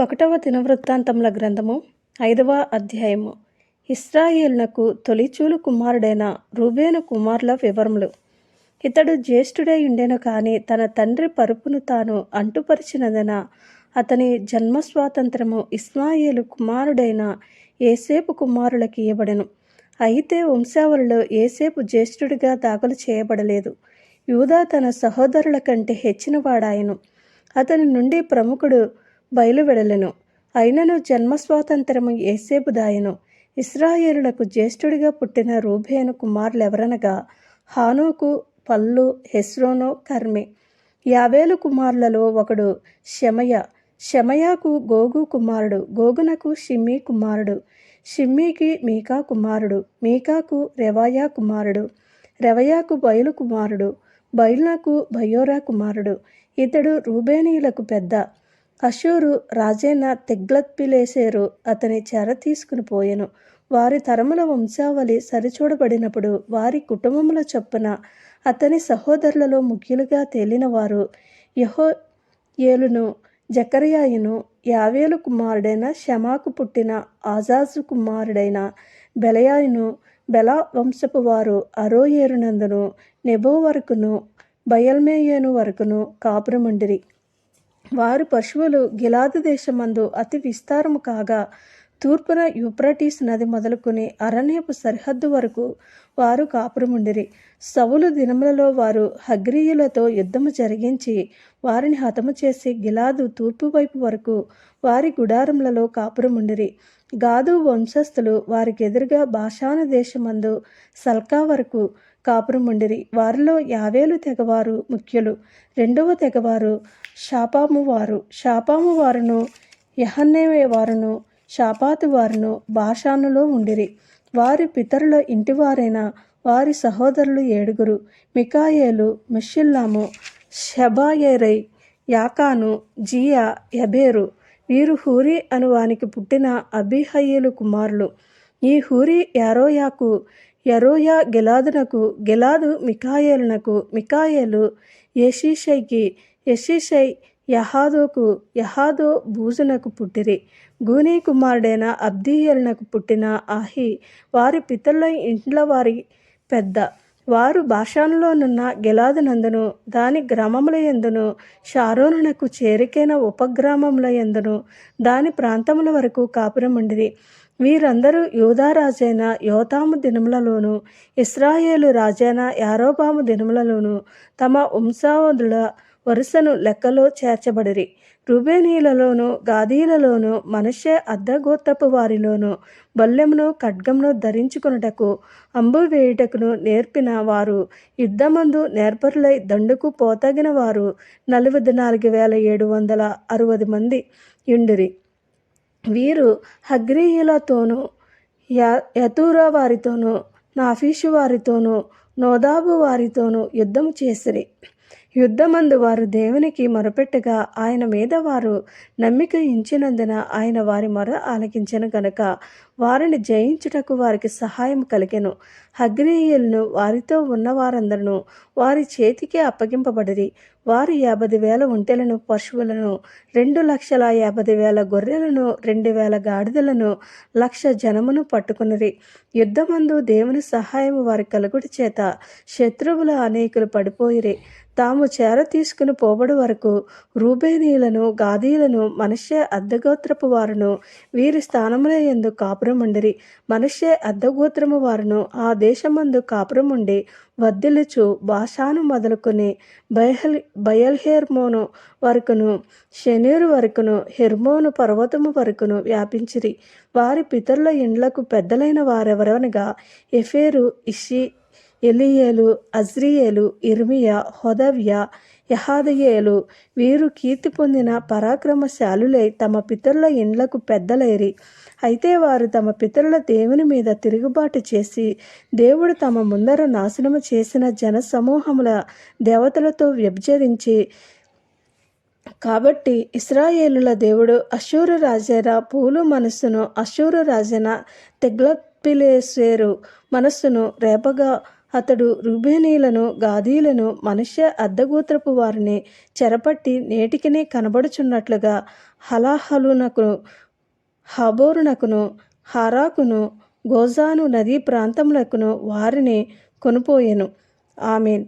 ఒకటవ దినవృత్తాంతముల గ్రంథము ఐదవ అధ్యాయము. ఇస్రాయేలునకు తొలిచూలు కుమారుడైన రూబేను కుమారుల వివరములు. ఇతడు జ్యేష్ఠుడై ఉండెను కానీ తన తండ్రి పరుపును తాను అంటుపరిచినందున అతని జన్మ స్వాతంత్రము ఇస్మాయేలు కుమారుడైన ఏసేపు కుమారులకి ఇవ్వబడెను. అయితే వంశావళిలో ఏసేపు జ్యేష్ఠుడిగా దాఖలు చేయబడలేదు. యూదా తన సహోదరుల కంటే హెచ్చినవాడాయను. అతని నుండి ప్రముఖుడు బయలువెడలెను. అయినను జన్మస్వాతంత్రము ఏసేపు దాయను. ఇస్రాయేలులకు జ్యేష్ఠుడిగా పుట్టిన రూబేను కుమారులెవరనగా హానోకు పల్లు హెస్రోను కర్మి. యావేలు కుమారులలో ఒకడు శమయ శమయాకు గోగు కుమారుడు గోగునకు షిమ్మీ కుమారుడు. షిమ్మీకి మీకా కుమారుడు మీకాకు రెవాయా కుమారుడు. రెవయాకు బయలు కుమారుడు బయలునకు బయోరా కుమారుడు. ఇతడు రూబేనీయులకు పెద్ద. అషూరు రాజైన తెగ్లత్పిలేసేరు అతని చెర తీసుకుని పోయెను. వారి తరముల వంశావళి సరిచూడబడినప్పుడు వారి కుటుంబముల చొప్పున అతని సహోదరులలో ముఖ్యులుగా తేలిన వారు యహో ఏలును జకర్యాయును యావేలు కుమారుడైన షమాకు పుట్టిన ఆజాజు కుమారుడైన బెలయాయును బెలా వంశపు వారు అరోయేరునందును నెబో వరకును బయల్మేయేను వరకును కాపురముండిరి. వారు పశువులు గిలాదు దేశమందు అతి విస్తారము కాగా తూర్పున యూప్రటీస్ నది మొదలుకొని అరణ్యపు సరిహద్దు వరకు వారు కాపురముండిరి. సవులు దినములలో వారు హగ్రీయులతో యుద్ధము జరిగించి వారిని హతము చేసి గిలాదు తూర్పు వైపు వరకు వారి గుడారములలో కాపురముండిరి. గాదు వంశస్థులు వారికి ఎదురుగా భాషాను దేశమందు సల్కా వరకు కాపురముండిరి వారిలో యావేలు తెగవారు ముఖ్యులు. రెండవ తెగవారు షాపాము వారు. షాపాము వారును యహన్నేవే వారును షాపాతు వారును భాషానులో ఉండిరి. వారి పితరుల ఇంటివారైన వారి సహోదరులు ఏడుగురు. మికాయేలు మిషిల్లాము షబాయేరై యాకాను జియా యబేరు. వీరు హూరి అనువానికి పుట్టిన అబిహయ్యలు కుమారులు. ఈ హూరి యారోయాకు యరోయా గెలాదునకు గెలాదు మికాయేలునకు మికాయేలు యషీషైకి యషీషై యహాదోకు యహాదో భూజునకు పుట్టిరి. గూనీ కుమారుడైన అబ్దీయలునకు పుట్టిన ఆహి వారి పితరుల ఇంట్ల వారి పెద్ద వారు భాషానులోనున్న గిలాదునందును దాని గ్రామముల ఎందును షారోనునకు చేరికైన ఉపగ్రామముల ఎందును దాని ప్రాంతముల వరకు కాపురముండిరి. వీరందరూ యూదా రాజైన యోతాము దినములలోను ఇస్రాయేలు రాజైన యారోబాము దినములలోను తమ వంశావధుల వరుసను లెక్కలో చేర్చబడిరి. రుబేనీలలోను గాదీలలోను మనుష్య అర్ధగోత్రపు వారిలోను బల్లెమును ఖడ్గమును ధరించుకున్నటకు అంబు వేయుటకును నేర్పిన వారు యుద్ధమందు నేర్పరులై దండుకు పోతగిన వారు నలభై నాలుగు వేల ఏడు వందల అరవది మంది యుండిరి. వీరు హగ్రీయులతోనూ యా యతూరా వారితోనూ నాఫీషు వారితోనూ నోదాబు వారితోనూ యుద్ధము చేసిరి. యుద్ధమందు వారు దేవునికి మొరపెట్టగా ఆయన మీద వారు నమ్మిక ఇచ్చినందున ఆయన వారి మొర ఆలకించను గనక. వారిని జయించుటకు వారికి సహాయం కలిగెను. అగ్నేయులను వారితో ఉన్న వారందరూ వారి చేతికి అప్పగింపబడిరి. వారు యాభై వేల ఒంటెలను పశువులను రెండు లక్షల యాభై వేల గొర్రెలను రెండు వేల గాడిదలను లక్ష జనమును పట్టుకునిరి. యుద్ధమందు దేవుని సహాయం వారి కలుగుడి చేత శత్రువుల అనేకులు పడిపోయిరి. తాము చేర తీసుకుని పోబడి వరకు రూబేనీలను గాదీలను మనుష్య అర్ధగోత్రపు వారును వీరి స్థానములే ఎందు కాపురముండిరి మనుష్య అర్ధగోత్రము వారును ఆ దేశమందు కాపురముండి వర్ధిల్లుచు భాషాను మొదలుకొని బయల్ బయల్హెర్మోను వరకును శనీరు వరకును హెర్మోను పర్వతము వరకును వ్యాపించిరి. వారి పితరుల ఇండ్లకు పెద్దలైన వారెవరనగా ఎఫేరు ఇషి ఎలియేలు అజ్రియేలు ఇర్మియా హొదవ్య యహాదయేలు వీరు కీర్తి పొందిన పరాక్రమశాలులై తమ పితరుల ఇండ్లకు పెద్దలేరి. అయితే వారు తమ పితరుల దేవుని మీద తిరుగుబాటు చేసి దేవుడు తమ ముందర నాశనము చేసిన జన సమూహముల దేవతలతో వ్యభిచరించి కాబట్టి ఇస్రాయేలుల దేవుడు అశూరు రాజైన పూలు మనస్సును అశూరు రాజైన తెగ్లపిలేసేరు మనస్సును రేపగా అతడు రుబేనీలను గాదీలను మనుష్య అర్ధగోత్రపు వారిని చెరపట్టి నేటికినే కనబడుచున్నట్లుగా హలాహలునకు హబోరునకును హరాకును గోజాను నదీ ప్రాంతములకును వారిని కొనుపోయెను. ఆమెన్.